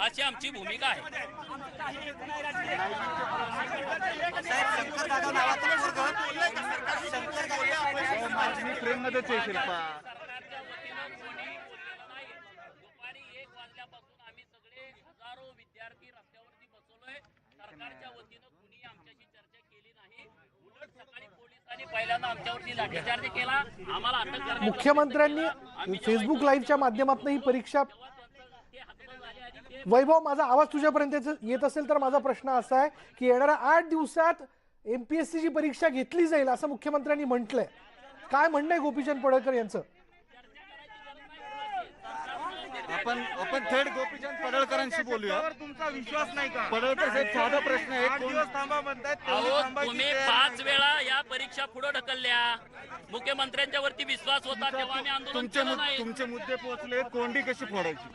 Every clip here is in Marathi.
अशी आमची भूमिका आहे मी फ्रेममध्येच आहे शिल्पा सरकारच्या वतीनं कोणी बोललेलं नाही. दुपारी एक वाजल्यापासून आम्ही सगळे हजारो विद्यार्थी रस्त्यावरती बसवलोय सरकारच्या वतीनं कुणी आमच्याशी चर्चा केली नाही उलट सकाळी पोलिसांनी पहिल्यांदा आमच्यावरती लाठीचार्ज केला आम्हाला अटक मुख्यमंत्र्यांनी फेसबुक लाईव्हच्या माध्यमातून ही परीक्षा ते हतबल झाले आणि ते वैभव माझा आवाज तुझ्यापर्यंत येत- असेल तर माझा प्रश्न असा आहे की येणाऱ्या आठ दिवसात एमपीएससीची परीक्षा घेतली जाईल असं मुख्यमंत्र्यांनी म्हटलंय. काय म्हणणं आहे गोपीचंद पडळकर यांचं? आपण आपण थेट गोपीचंद पडळकरांशी बोलूया. त्यावर तुमचा विश्वास नाही का? पडळकर साहेब साधा प्रश्न आहे. आठ कोण- दिवस थांबा म्हणतायत तेवढी अहो थांबायची तुम्ही तयारी पाच नाही. वेळा या परीक्षा पुढे ढकलल्या. मुख्यमंत्र्यांच्या वरती विश्वास होता तेव्हा आम्ही आंदोलन तुमचे केलं मुद- नाही. तुमचे मुद्दे पोहोचले कोंडी कशी फोडायची?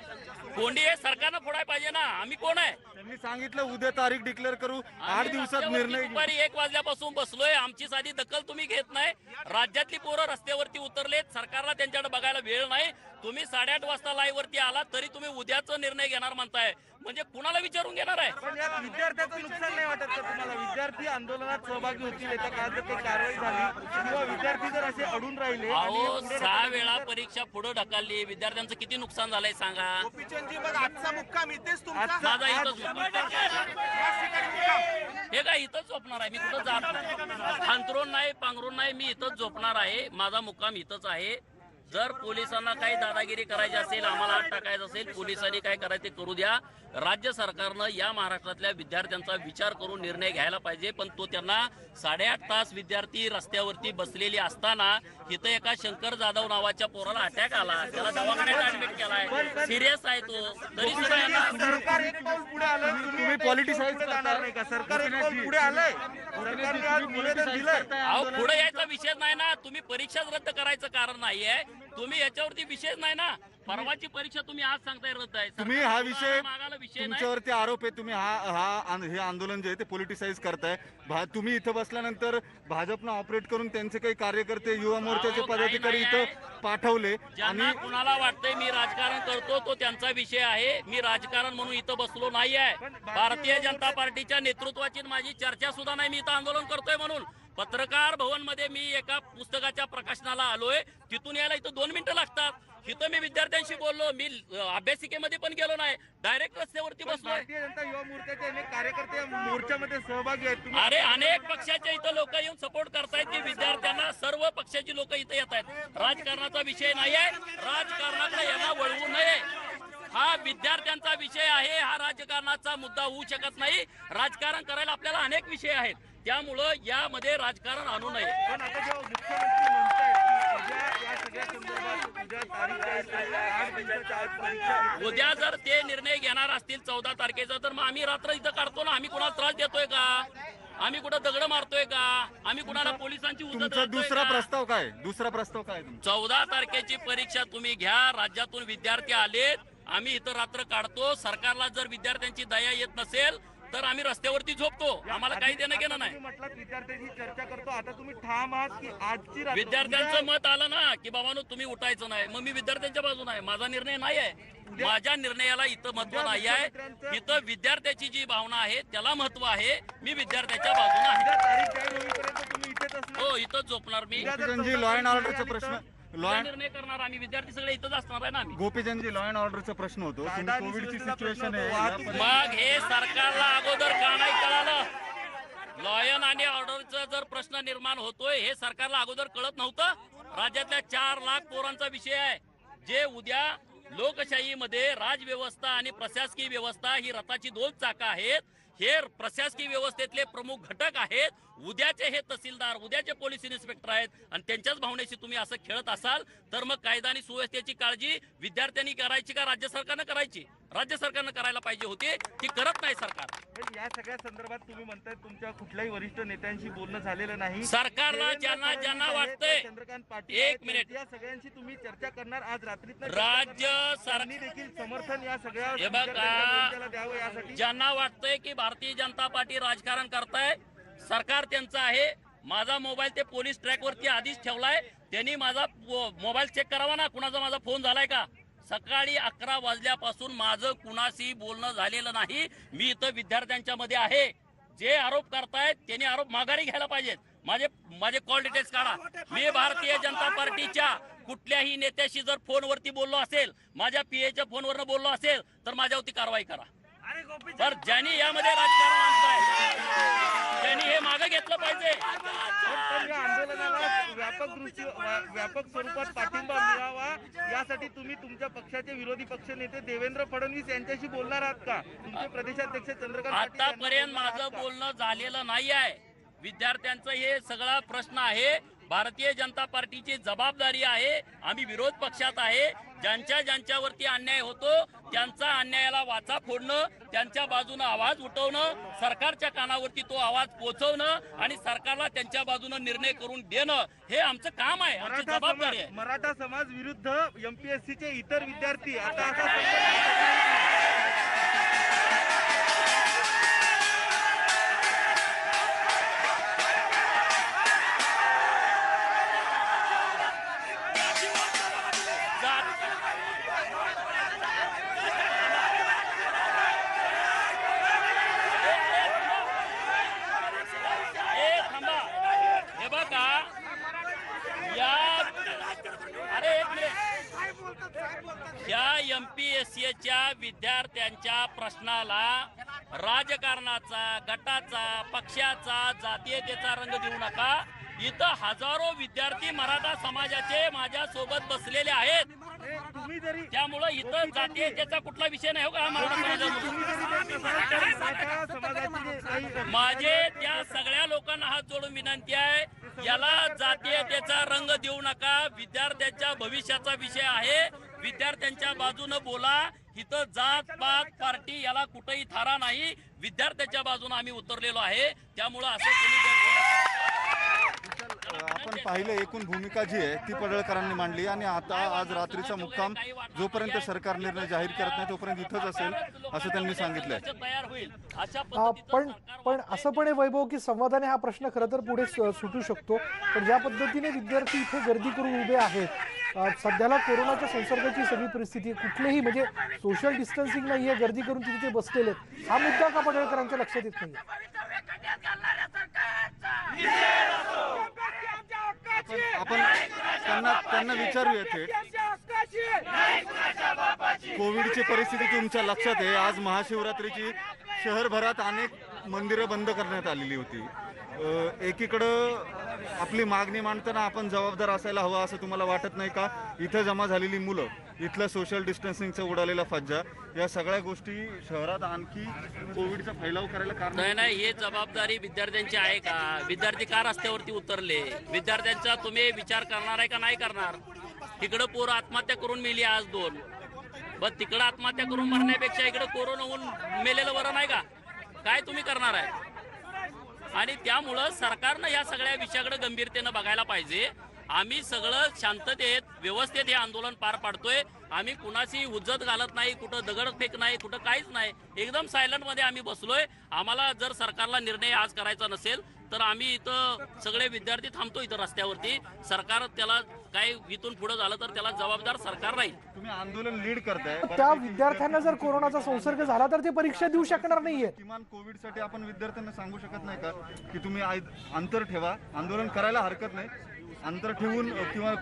कोंडी हे सरकारनं फोडायला पाहिजे ना. आम्ही कोण आहे? त्यांनी सांगितलं उद्या तारीख डिक्लेअर करू. आठ आम्ही दिवसात रस्त्यावरती निर्णय घेऊ. दुपारी एक वाजल्यापासून बसलोय. आमची साधी दखल तुम्ही घेत नाही. राज्यातली पोरं रस्त्यावरती उतरलेत. सरकारला त्यांच्याकडे बघायला वेळ नाही. तुम्ही साडेआठ वाजता लाईव्ह वरती आलात तरी तुम्ही उद्याचा निर्णय घेणार म्हणताय. म्हणजे कुणाला विचारून घेणार आहे? पण यात विद्यार्थ्याचं नुकसान नाही वाटत का तुम्हाला? विद्यार्थी आंदोलनात सहभागी होतील येत्या काळात जर काही कारवाई झाली किंवा विद्यार्थी जर असे अडून राहिले आणि अहो पुढे सहा ढकलले वेळा तर- परीक्षा पुढे ढकलली. विद्यार्थ्यांचं किती नुकसान झालंय सांगा. गोपीचंदजी मग आजचा मुक्काम इथेच तुमचा? आजचा- माझा हे काय इथंच झोपणार आहे? मी कुठं जात नाही. अंतरून नाही पांघरून नाही मी इथंच झोपणार आहे. माझा मुक्काम इथंच आहे. जर पोलिसांना काही दादागिरी करायची असेल आम्हाला आत टाकायचं असेल पोलिसांनी काय करायचं ते करू द्या. राज्य सरकारनं या महाराष्ट्रातल्या विद्यार्थ्यांचा विचार करून निर्णय घ्यायला पाहिजे पण तो त्यांना साडेआठ तास विद्यार्थी रस्त्यावरती बसलेली असताना इथं एका शंकर जाधव नावाच्या पोराला अटॅक आला. त्याला दवाखान्यात ऍडमिट केलाय. सिरियस आहे तो. तरी सुद्धा पुढे यायचा विषय नाही ना. तुम्ही परीक्षाच रद्द करायचं कारण नाहीये. तुम्ही याच्यावरती विषय नाही ना. परवाची परीक्षा तुम्ही आज सांगताय रद्द आहे. तुम्ही हा विषय मागायला विषय नाही. तुमच्यावरती आरोप आहे तुम्ही हा हा हे आंदोलन जे आहे ते पोलिटिसाइज करताय. भा- तुम्ही इथं बसल्यानंतर भाजपनं ऑपरेट करून त्यांचे काही कार्यकर्ते युवा मोर्चाचे अहो, काही पदाधिकारी नाही. इथं पाठवले ज्यांना आणि कुणाला वाटतंय मी राजकारण करतो तो त्यांचा विषय आहे. मी राजकारण म्हणून इथं बसलो नाही आहे भारतीय जनता पार्टीच्या नेतृत्वाची माझी चर्चा सुद्धा नाही. मी इथं आंदोलन करतोय म्हणून. पत्रकार भवनमध्ये मी एका पुस्तकाच्या प्रकाशनाला आलोय. तिथून यायला इथं दोन मिनिटं लागतात. इथं मी विद्यार्थ्यांशी बोललो. मी अभ्यासिकेमध्ये पण गेलो नाही. डायरेक्ट रस्त्यावरती बसलोय. कार्यकर्ते मोर्चामध्ये सहभागी आहेत. अरे अनेक पक्षाच्या इथं लोक येऊन सपोर्ट करतायत की विद्यार्थ्यांना सर्व पक्षाची लोक इथं येत आहेत राजकारणाचा विषय नाही आहे राजकारणाकडे यांना वळवू नये. हा विद्यार्थ्यांचा विषय आहे. हा राजकारणाचा मुद्दा होऊ शकत नाही. राजकारण करायला आपल्याला अनेक विषय आहेत. त्यामुळं यामध्ये राजकारण आणू नये. पण आता जेव्हा मुख्यमंत्री म्हणतायत की उद्या जर ते निर्णय घेणार असतील चौदा तारखेचा तर मग आम्ही रात्र इथं काढतो ना. आम्ही कुणाला त्रास देतोय का? आम्ही कुठं दगड मारतोय का? आम्ही कुणाला पोलिसांची दुसरा प्रस्ताव काय? दुसरा प्रस्ताव काय चौदा तारखेची परीक्षा तुम्ही घ्या. राज्यातून विद्यार्थी आलेत. आम्ही इथं रात्र काढतो. सरकारला जर विद्यार्थ्यांची दया येत नसेल तर आम्ही रस्त्यावरती झोपतो. आम्हाला काही देणं घेणं नाही. म्हटलं विद्यार्थ्यांशी चर्चा करतो. आता तुम्ही ठाम आहात की आजची रात्र- विद्यार्थ्यांचं मत आलं ना की बाबानो तुम्ही उठायचं नाही. मग मी विद्यार्थ्यांच्या बाजून आहे. माझा निर्णय नाही आहे. माझ्या निर्णयाला इथं महत्त्व नाही आहे. इथं विद्यार्थ्याची जी भावना आहे त्याला महत्त्व आहे. मी विद्यार्थ्याच्या बाजून आहे. हो इथंच झोपणार मी. लॉ अँड ऑर्डरचा प्रश्न लॉ निर्णय करणार आम्ही विद्यार्थी सगळे इथंच असणार आहे ना आम्ही. गोपीचंदजी लॉ अँड ऑर्डरचा प्रश्न होतो. कायदा आणि कोविडची सुव्यवस्थेचा सिच्युएशन प्रश्न आहे होतो. वाहतूक- मग हे सरकारला अगोदर का नाही कळालं? लॉयन आणि ऑर्डरचा जर प्रश्न निर्माण होतोय हे सरकारला अगोदर कळत नव्हतं. राज्यातल्या चार लाख पोरांचा विषय आहे. जे उद्या लोकशाहीमध्ये राजव्यवस्था आणि प्रशासकीय व्यवस्था ही रथाची दोन चाकं आहेत. हे प्रशासकीय व्यवस्थेतले प्रमुख घटक आहेत. उद्याचे हे तहसीलदार उद्याचे पोलीस इन्स्पेक्टर आहेत आणि त्यांच्याच भावनेशी तुम्ही असं खेळत असाल तर मग कायदा आणि सुव्यवस्थेची काळजी विद्यार्थ्यांनी करायची का राज्य सरकारनं करायची? राज्य सरकारनं करायला पाहिजे होती ती करत नाही सरकार. या सगळ्या संदर्भात तुम्ही म्हणताय तुमच्या कुठल्याही वरिष्ठ नेत्यांशी बोलणं झालेलं नाही. सरकारला ज्यांना- ज्यांना वाटतंय, चंद्रकांत पाटील एक मिनिट. या सगळ्यांशी तुम्ही चर्चा करणार आज रात्रीत राज्य सर- देखील समर्थन या सगळ्या द्यावं यासाठी. ज्यांना वाटतंय की भारतीय जनता पार्टी राजकारण करताय सरकार त्यांचं आहे. माझा मोबाईल ते पोलीस ट्रॅकवरती आधीच ठेवलाय. त्यांनी माझा मोबाईल चेक करावा ना? कुणाचा माझा फोन झालाय का? सकाळी अकरा वाजल्यापासून माझं कुणाशी बोलणं झालेलं नाही. मी इथं विद्यार्थ्यांच्या मध्ये आहे. जे आरोप करतायत त्यांनी आरोप माघारी घ्यायला पाहिजेत. माझे माझे कॉल डिटेल्स काढा. मी भारतीय जनता पार्टीच्या कुठल्याही नेत्याशी जर फोनवरती बोललो असेल माझ्या पीएच्या फोनवरनं बोललो असेल तर माझ्यावरती कारवाई करा. तर ज्यांनी यामध्ये राजकारण आणताय मागे घेतलं पाहिजे. आंदोलनाला व्यापक दृष्टी व्या- व्यापक स्वरूपात पाठिंबा मिळावा. यासाठी तुम्ही तुमच्या पक्षाचे विरोधी पक्ष नेते देवेंद्र फडणवीस यांच्याशी बोलणार आहात का? तुमचे प्रदेशाध्यक्ष चंद्रकांत आतापर्यंत माझं? बोलणं झालेलं नाही आहे विद्यार्थ्यांचं हे सगळा प्रश्न आहे. भारतीय जनता पार्टीची जबाबदारी आहे. आम्ही विरोध पक्षात आहे. ज्यांच्या ज्यांच्यावरती अन्याय होतो त्यांचा अन्यायाला वाचा फोडणं त्यांच्या बाजूनं आवाज उठवणं सरकारच्या कानावरती तो आवाज पोहोचवणं आणि सरकारला त्यांच्या बाजूनं निर्णय करून देणं हे आमचं काम आहे आमची मराठा जबाबदारी समाज आहे. मराठा समाज विरुद्ध एमपीएससी चे इतर विद्यार्थी आता विद्यार्थ्यांच्या प्रश्नाला राजकारणाचा गटाचा पक्षाचा जातीयतेचा रंग देऊ नका. इथं हजारो विद्यार्थी मराठा समाजाचे माझ्या सोबत बसलेले आहेत. त्यामुळं इथं जातीयतेचा कुठला विषय नाही हो का मराठा माझे त्या सगळ्या लोकांना हात जोडून विनंती आहे याला जातीयतेचा रंग देऊ नका. विद्यार्थ्यांच्या भविष्याचा विषय आहे. विद्यार्थ्यांच्या बाजूनं बोला इथं जात पात पार्टी याला कुठंही थारा नाही. विद्यार्थ्यांच्या बाजूने आम्ही उतरलेलो आहे. त्यामुळं असं आपण पाहिलं एकूण भूमिका जी आहे ती पडळकरांनी मांडली आणि आता आज रात्रीचा मुक्काम जोपर्यंत सरकार निर्णय जाहीर करत नाही तोपर्यंत इथंच असेल असं त्यांनी सांगितलंय. तयार होईल. अशा आ, पद्धतीचं पण सरकार पण वागतंय. असं पण आहे वैभव की संवादाने हा प्रश्न खरं तर पुढे स- सुटू शकतो. पण ज्या पद्धतीने विद्यार्थी इथे गर्दी करून उभे आहेत सध्याला कोरोनाच्या संसर्गाची सगळी परिस्थिती कुठलेही म्हणजे सोशल डिस्टन्सिंग नाही आहे गर्दी करून तिथे बसलेले आहेत. हा मुद्दा का पडळकरांच्या लक्षात येत नाही आपण त्यांना त्यांना विचारूया थेट. कोविडची परिस्थिती तुमच्या लक्षात आहे. आज महाशिवरात्रीची शहरभरात अनेक मंदिरं बंद करण्यात आलेली होती. एकीकडं आपली मागणी मांडताना आपण जबाबदार असायला हवा असं तुम्हाला वाटत नाही का? इथं जमा झालेली मुलं इथलं सोशल डिस्टन्सिंगचा उडालेला फज्जा या सगळ्या गोष्टी शहरात आणखी कोविडचा फैलाव करायला कारण नाही नाही हे जबाबदारी विद्यार्थ्यांची आहे का? विद्यार्थी का रस्त्यावरती उतरले? विद्यार्थ्यांचा तुम्ही विचार करणार आहे का नाही करणार? तिकडं पोरं आत्महत्या करून मेली आज दोन. बस तिकडं आत्महत्या करून मरण्यापेक्षा इकडं कोरोना होऊन मेलेलं बरं नाही का? काय तुम्ही करणार आहे? आणि त्यामुळं सरकारनं या सगळ्या विषयाकडे गंभीरतेनं बघायला पाहिजे. आम्ही सगळं शांततेत व्यवस्थेत हे आंदोलन पार पाडतोय. आम्ही कुणाशी उज्जत घालत नाही कुठं दगडफेक नाही कुठं काहीच नाही. एकदम सायलंटमध्ये आम्ही बसलोय. आम्हाला जर सरकारला निर्णय आज करायचा नसेल तर आम्ही इथं सगळे विद्यार्थी थांबतो इथं रस्त्यावरती. सरकार त्याला काय इथून पुढे झालं तर त्याला जबाबदार सरकार राहील तुम्ही आंदोलन लीड करताय त्या विद्यार्थ्यांना जर कोरोनाचा संसर्ग झाला तर ते परीक्षा देऊ शकणार नाहीये किमान कोविडसाठी आपण विद्यार्थ्यांना सांगू शकत नाही का की तुम्ही आय- अंतर ठेवा आंदोलन करायला हरकत नाही. अंतर ठेवून किंवा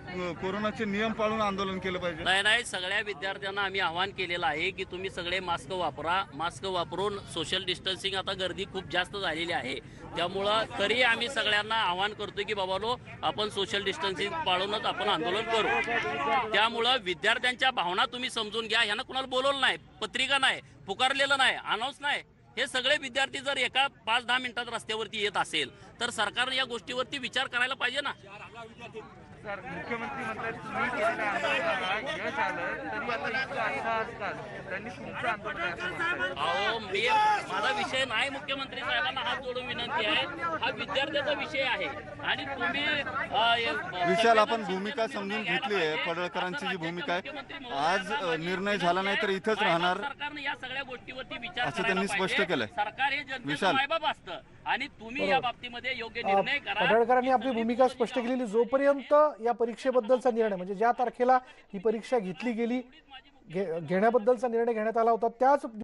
कोरोनाचे नियम पाळून आंदोलन केलं पाहिजे. नाही नाही सगळ्या विद्यार्थ्यांना आम्ही आवाहन केलेलं आहे की तुम्ही सगळे मास्क वापरा. मास्क वापरून सोशल डिस्टन्सिंग आता गर्दी खूप जास्त झालेली आहे. त्यामुळं तरी आम्ही सगळ्यांना आवाहन करतो की बाबालो आपण सोशल डिस्टन्सिंग पाळूनच आपण आंदोलन करू. त्यामुळं विद्यार्थ्यांच्या भावना तुम्ही समजून घ्या. ह्यांना कुणाला बोलवलं नाही पत्रिका नाही पुकारलेलं नाही अनाऊन्स नाही. हे सगळे विद्यार्थी जर एका पाच दहा मिनिटात रस्त्यावरती येत असेल तर सरकारने या गोष्टीवरती विचार करायला पाहिजे ना. सर मुख्यमंत्री म्हणतात तुम्ही केलेल्या आंदोलनाला यश आलं तरी आता इतकं असा असतात. त्यांनी तुमचं आंदोलन आहे असं म्हणताय? अहो मी माझा विषय नाही मुख्यमंत्री साहेबांना हात जोडून विनंती आहे. हा विद्यार्थ्याचा विषय आहे. आणि तुम्ही अ, विशाल आपण भूमिका समजून घेतली आहे. पडळकरांची जी भूमिका आहे. आज अ, निर्णय झाला नाही तर इथंच राहणार. सरकारने या सगळ्या गोष्टीवरती विचार असं करायला त्यांनी स्पष्ट पाहिजे. केलंय. सरकार हे जनतेचं विशाल. मायबाप असतं. आणि तुम्ही या बाबतीमध्ये योग्य निर्णय करा. पडळकरांनी आपली भूमिका स्पष्ट केलेली जोपर्यंत या परीक्षेबद्दलचा निर्णय म्हणजे ज्या तारखेला ही परीक्षा घेतली गेली घेण्याबद्दलचा निर्णय घेण्यात आला होता त्याच